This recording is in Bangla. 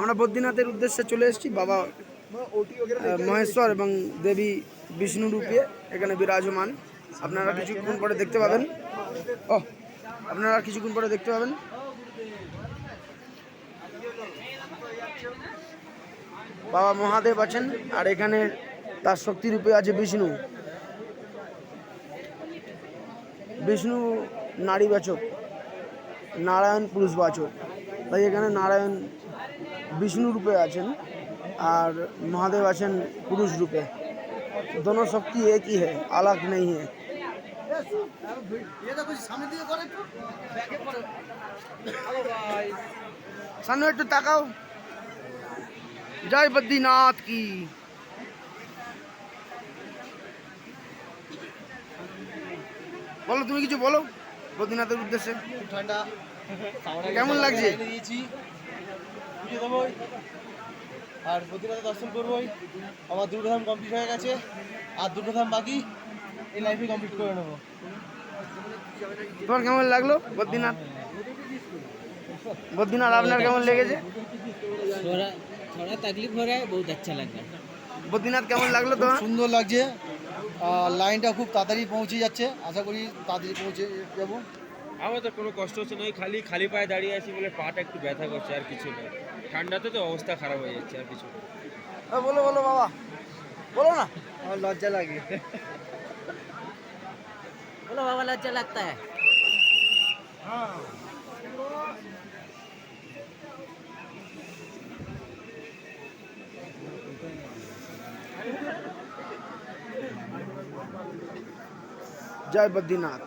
আমরা বদ্রীনাথের উদ্দেশ্যে চলে এসেছি, বাবা মহেশ্বর এবং দেবী বিষ্ণু রূপে এখানে বিরাজমান। আপনারা কিছুক্ষণ পরে দেখতে পাবেন। ও, আপনারা কিছুক্ষণ পরে দেখতে পাবেন। বাবা মহাদেব আছেন, আর এখানে তার শক্তি রূপে আছে বিষ্ণু। विष्णु नारीवाचक नारायण पुरुषवाचक तेने नारायण विष्णु रूपे आर महादेव पुरुष रूपे। दोनों शक्ति एक ही है अलग नहीं है। ये तो कुछ जय बद्रीनाथ की। বলো তুমি কিছু বলো বদ্রীনাথের উদ্দেশ্যে ঠান্ডা কেমন লাগছে? দিয়েছি পুজো দেবোই আর বদ্রীনাথ দর্শন করবোই আমার দুটো ধাম কমপ্লিট হয়ে গেছে আর দুটো ধাম বাকি এই লাইফে কমপ্লিট করে নেবো তোমার কেমন লাগলো বদ্রীনাথ বদ্রীনাথ আপনার কেমন লেগেছে थोड़ा थोड़ा तकलीफ हो रहा है बहुत अच्छा लग रहा है বদ্রীনাথ কেমন লাগলো তোমার সুন্দর লাগছে আর লাইনটা খুব তাড়াতাড়ি পৌঁছে যাচ্ছে। আশা করি তাড়াতাড়ি পৌঁছে যাব। আমার তো কোনো কষ্ট হচ্ছে না। খালি খালি পায়ে দাঁড়িয়ে আছি বলে পাটা একটু ব্যথা করছে আর কিছু না। ঠান্ডাতে তো অবস্থা খারাপ হয়ে যাচ্ছে আর কিছু না। বলো বলো বাবা। বলো না। আমার লজ্জা লাগে। বলো বাবা লজ্জা লাগতে হ্যাঁ জয় বদ্রীনাথ